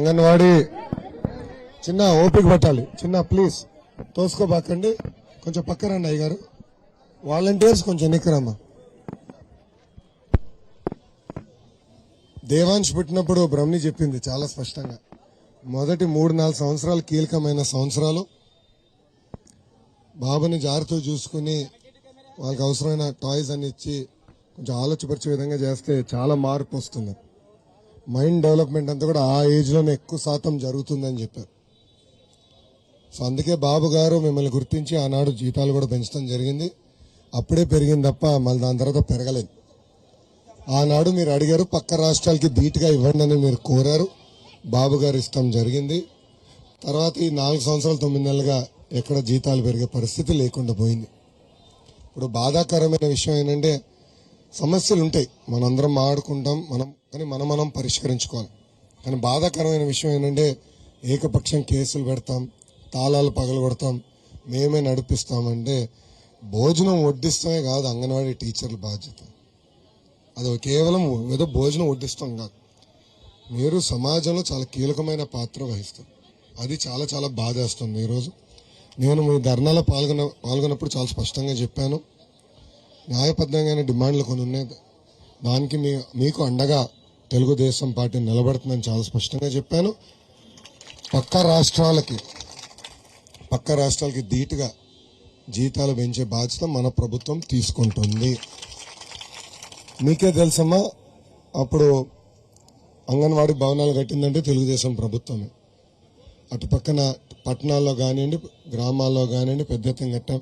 అంగన్వాడీ. చిన్న ఓపిక పట్టాలి. చిన్న ప్లీజ్ తోసుకోబాకండి కొంచెం పక్కరండి అయ్య గారు వాలంటీర్స్ కొంచెం నిక్కరమ్మా దేవాంశ్ పుట్టినప్పుడు బ్రహ్మి చెప్పింది చాలా స్పష్టంగా. మొదటి మూడు నాలుగు సంవత్సరాలు కీలకమైన సంవత్సరాలు. బాబుని జాగ్రత్త చూసుకుని వాళ్ళకి అవసరమైన టాయ్స్ అన్ని ఇచ్చి కొంచెం ఆలోచపరిచే విధంగా చేస్తే చాలా మార్పు వస్తుంది. మైండ్ డెవలప్మెంట్ అంతా కూడా ఆ ఏజ్లోనే ఎక్కువ శాతం జరుగుతుందని చెప్పారు. సో అందుకే బాబు గారు మిమ్మల్ని గుర్తించి ఆనాడు జీతాలు కూడా పెంచడం జరిగింది. అప్పుడే పెరిగింది తప్ప మళ్ళీ దాని తర్వాత పెరగలేదు. ఆనాడు మీరు అడిగారు పక్క రాష్ట్రాలకి ధీటుగా ఇవ్వండి అని మీరు కోరారు. బాబు గారు ఇష్టం జరిగింది. తర్వాత ఈ నాలుగు సంవత్సరాలు తొమ్మిది నెలలుగా ఎక్కడ జీతాలు పెరిగే పరిస్థితి లేకుండా పోయింది. ఇప్పుడు బాధాకరమైన విషయం ఏంటంటే సమస్యలు ఉంటాయి మనందరం ఆడుకుంటాం మనం కానీ మనం మనం పరిష్కరించుకోవాలి. కానీ బాధాకరమైన విషయం ఏంటంటే ఏకపక్షం కేసులు పెడతాం తాళాలు పగలగొడతాం మేమే నడిపిస్తామంటే భోజనం వడ్డిస్తామే కాదు అంగన్వాడీ టీచర్ల బాధ్యత. అది కేవలం ఏదో భోజనం వడ్డిస్తాం కాదు. మీరు సమాజంలో చాలా కీలకమైన పాత్ర వహిస్తారు. అది చాలా చాలా బాధేస్తుంది ఈరోజు. నేను మీ ధర్నాలో పాల్గొన్న పాల్గొన్నప్పుడు చాలా స్పష్టంగా చెప్పాను. న్యాయబద్ధమైన డిమాండ్లు కొన్ని ఉన్నాయి. దానికి మీ మీకు అండగా తెలుగుదేశం పార్టీ నిలబడుతుందని చాలా స్పష్టంగా చెప్పాను. పక్క రాష్ట్రాలకి పక్క రాష్ట్రాలకి ధీటుగా జీతాలు పెంచే బాధ్యత మన ప్రభుత్వం తీసుకుంటుంది. మీకే తెలుసమ్మా అప్పుడు అంగన్వాడీ భవనాలు కట్టిందంటే తెలుగుదేశం ప్రభుత్వమే. అటు పక్కన పట్టణాల్లో కానివ్వండి గ్రామాల్లో కానివ్వండి పెద్ద ఎత్తున కట్టాం.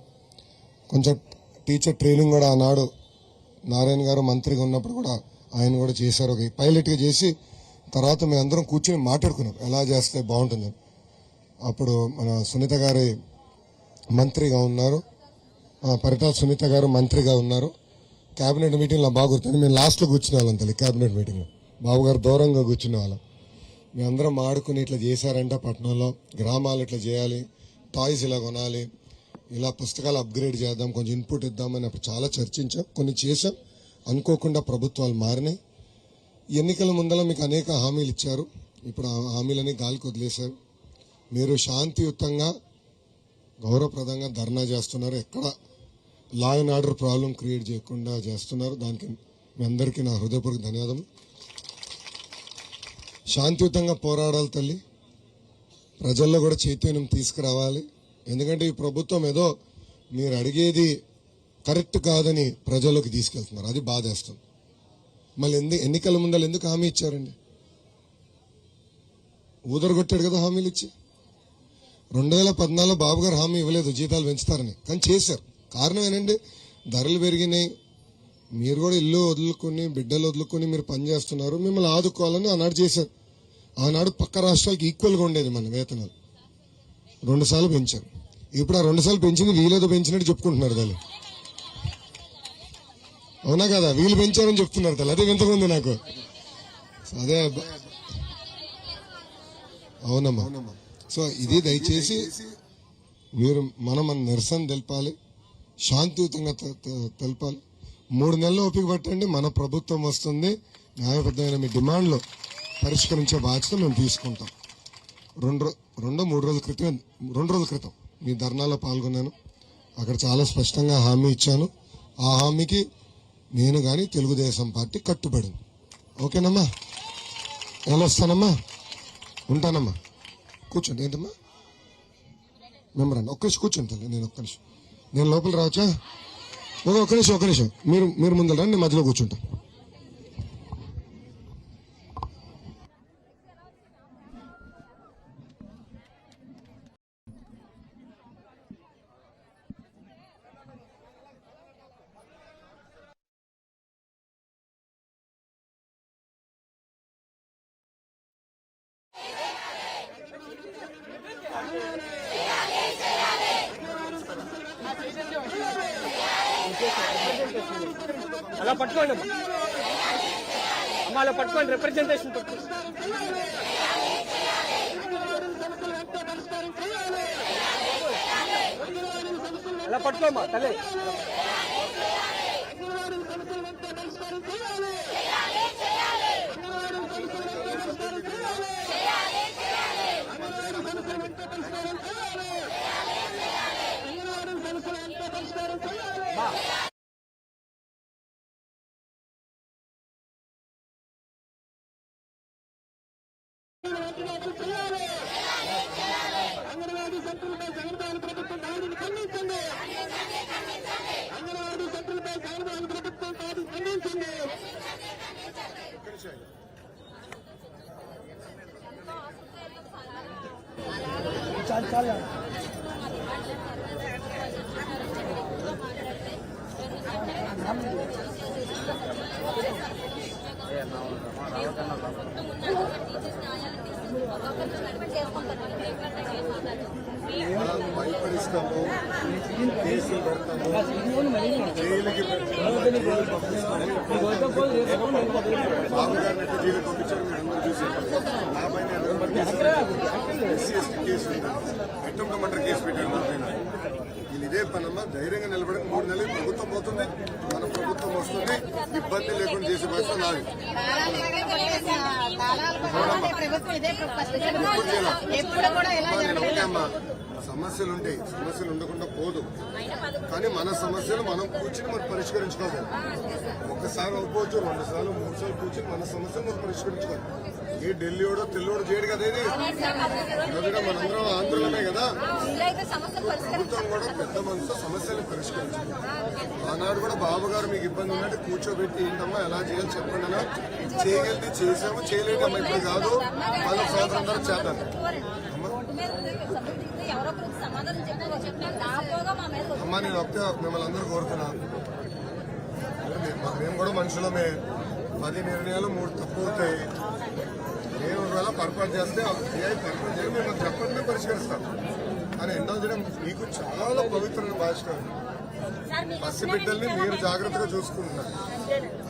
కొంచెం టీచర్ ట్రైనింగ్ కూడా ఆనాడు నారాయణ గారు మంత్రిగా ఉన్నప్పుడు కూడా ఆయన కూడా చేశారు. ఒక పైలట్గా చేసి తర్వాత మేము అందరం కూర్చొని మాట్లాడుకున్నాం. ఎలా చేస్తే బాగుంటుందని. అప్పుడు మన సునీత గారి మంత్రిగా ఉన్నారు. ఆ, పరిటాల సునీత గారు మంత్రిగా ఉన్నారు. కేబినెట్ మీటింగ్లో బాగా గుర్తుంది మేము లాస్ట్లో కూర్చునే వాళ్ళం తల్లి కేబినెట్ మీటింగ్లో. బాబు గారు దూరంగా కూర్చునే వాళ్ళం. మేమందరం ఆడుకుని ఇట్లా చేశారంట పట్టణంలో గ్రామాలు ఇట్లా చేయాలి. టాయ్స్ ఇలా కొనాలి. ఇలా పుస్తకాలు అప్గ్రేడ్ చేద్దాం కొంచెం ఇన్పుట్ ఇద్దామని అప్పుడు చాలా చర్చించాం కొన్ని చేశాం. అనుకోకుండా ప్రభుత్వాలు మారినాయి. ఎన్నికల ముందర మీకు అనేక హామీలు ఇచ్చారు. ఇప్పుడు ఆ హామీలని గాలికి వదిలేశారు. మీరు శాంతియుతంగా గౌరవప్రదంగా ధర్నా చేస్తున్నారు. ఎక్కడ law and order problem create చేయకుండా చేస్తున్నారు. దానికి మీ అందరికీ నా హృదయపూర్వక ధన్యవాదం శాంతియుతంగా పోరాడాలి తల్లి. ప్రజల్లో కూడా చైతన్యం తీసుకురావాలి. ఎందుకంటే ఈ ప్రభుత్వం ఏదో మీరు అడిగేది కరెక్ట్ కాదని ప్రజల్లోకి తీసుకెళ్తున్నారు. అది బాధేస్తుంది మళ్ళీ ఎందు ఎన్నికల ముందలు ఎందుకు హామీ ఇచ్చారండి? ఊదరగొట్టాడు కదా హామీలు ఇచ్చి. రెండు వేల పద్నాలుగులో బాబు గారు హామీ ఇవ్వలేదు జీతాలు పెంచుతారని. కానీ చేశారు. కారణం ఏంటంటే ధరలు పెరిగినాయి. మీరు కూడా ఇల్లు వదులుకొని బిడ్డలు వదులుకొని మీరు పనిచేస్తున్నారు మిమ్మల్ని ఆదుకోవాలని ఆనాడు చేశారు. ఆనాడు పక్క రాష్ట్రాలకి ఈక్వల్గా ఉండేది మన వేతనాలు. రెండుసార్లు పెంచారు. ఇప్పుడు ఆ రెండు సార్లు పెంచింది వీలేదో పెంచినట్టు చెప్పుకుంటున్నారు దాన్ని అవునా కదా? వీళ్ళు పెంచారని చెప్తున్నారు తల్లి. అదే వింతకుంది నాకు. అదే అవునమ్మా. సో ఇది దయచేసి మీరు మనం నిరసన తెలపాలి. శాంతియుతంగా తెలపాలి. మూడు నెలలు ఓపిక పట్టండి. మన ప్రభుత్వం వస్తుంది. న్యాయబద్ధమైన మీ డిమాండ్లు పరిష్కరించే బాధ్యత మేము తీసుకుంటాం. రెండు రెండో మూడు రోజుల క్రితం రెండు రోజుల క్రితం. మీ ధర్నాలో పాల్గొన్నాను. అక్కడ చాలా స్పష్టంగా హామీ ఇచ్చాను. ఆ హామీకి నేను కానీ తెలుగుదేశం పార్టీ కట్టుబడింది. ఓకేనమ్మా? వస్తానమ్మా? ఉంటానమ్మా. కూర్చోండి. ఏంటమ్మా? మెంబర్ రండి ఒక్క నిమిషం కూర్చోండి తల్లి నేను ఒక్క నిమిషం. నేను లోపల రావచ్చా? ఒక ఒక్క నిమిషం ఒక్క నిమిషం. మీరు మీరు ముందర రండి మధ్యలో కూర్చుంటాను అలా పట్టుకోండి అమ్మా. అలా పట్టుకోండి రిప్రజెంటేషన్ పట్టుకోండి అలా పట్టుకోమ్మా తల్లి. అంగన్వాడీ సెంటర్లపై జగన్మోహన్ ప్రభుత్వం దాడిని ఖండించండి అంగన్వాడీ సెంటర్లపై జగన్మోహన్ ప్రభుత్వం దాడిని ఖండించండి మనం భయపడిస్తాము కేసులు పెడతాము జైలుకి బాబు గారిని జైలు పంపించారు మీరు అందరూ చూసారు నా పైన case SC ST case attempt murder case పెట్టారు నా పైన ఇదే పనమ్మా ధైర్యంగా నిలబడి మూడు నెలలు ప్రభుత్వం పోతుంది మన ప్రభుత్వం వస్తుంది ఇబ్బంది లేకుండా చేసే బాధ్యత నాది. ప్రభుత్వం అమ్మా సమస్యలు ఉంటాయి సమస్యలు ఉండకుండా పోదు. కానీ మన సమస్యలు మనం కూర్చుని మనం పరిష్కరించుకోవాలి. ఒకసారి అవ్వచ్చు రెండు సార్లు మూడు సార్లు కూర్చుని మన సమస్యలు మనం పరిష్కరించుకోవాలి. ఏ ఢిల్లీ వాడో తెల్లోడో చేయడు కదా ఇది. మనందరం ఆంధ్రులమే కదా. ప్రభుత్వం కూడా పెద్ద మనసుతో సమస్యలు ఆనాడు కూడా బాబు గారు మీకు ఇబ్బంది ఉన్నట్టు కూర్చోబెట్టి ఏంటమ్మా ఎలా చేయాలి చెప్పండి అన్నా. చేయగలిగి చేసాము చేయలేదమ్మా ఇప్పుడు కాదు. సంవత్సరం తర్వాత చేద్దాం. అమ్మా. నేను ఒక్క మిమ్మల్ని అందరూ కోరుతున్నా. మేము- మేము కూడా మనుషులమే. పది నిర్ణయాలు మూడు తప్పు అవుతాయి. నేను ఒకవేళ పొరపాటు చేస్తే ఏ పొరపాటు చేయాలి మేము చెప్పండి మేము పరిష్కరిస్తాం. కానీ ఎన్నో దినం మీకు చాలా పవిత్రమైన భాష పసి బిడ్డల్ని మీరు జాగ్రత్తగా చూసుకుంటున్నారు.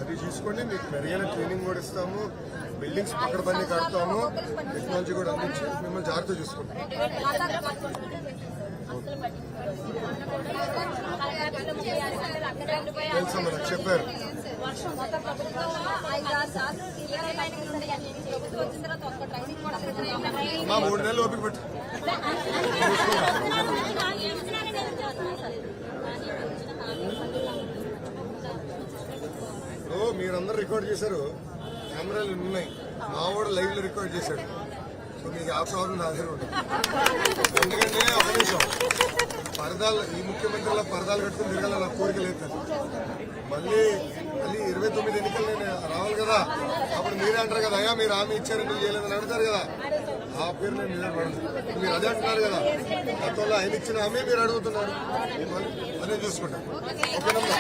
అది చూసుకోండి మీకు మెరుగైన ట్రైనింగ్ కూడా ఇస్తాము బిల్డింగ్స్ పక్కన పని కడతాము టెక్నాలజీ కూడా అందించి మిమ్మల్ని జాగ్రత్త చూసుకుంటాం తెలుసమ్మా నాకు చెప్పారు. వర్షం ప్రభుత్వంలో ఐదు ఆరు సార్లు ప్రభుత్వం వచ్చిన తర్వాత ఒక్క ట్రైనింగ్ కూడా మా మూడు నెలలు ఓపిక పెట్టు. మీరందరూ రికార్డ్ చేశారు. కెమెరాలు ఉన్నాయి. మా వాడు లైవ్లో రికార్డ్ చేశాడు. సో మీకు ఆ ప్రాబ్లం నా దగ్గర ఉంటుంది. ఎందుకంటే ఒక నిమిషం. పరదాలు ఈ ముఖ్యమంత్రిలా పరదాలు కట్టుకుని తిరగాల నా కోరిక లేదు మళ్ళీ తొమ్మిది తొమ్మిది ఎన్నికలు నేను రావాలి కదా. అప్పుడు మీరే అంటారు కదా అయ్యా మీరు హామీ ఇచ్చారు ఎందుకు చేయలేదని అడుగుతారు కదా. ఆ పేరు నేను నిలబడదు మీరు అదే అంటున్నారు కదా గతంలో ఆయన ఇచ్చిన హామీ మీరు అడుగుతున్నారు. మళ్ళీ అదే చూసుకుంటాం. ఓకేనమ్మా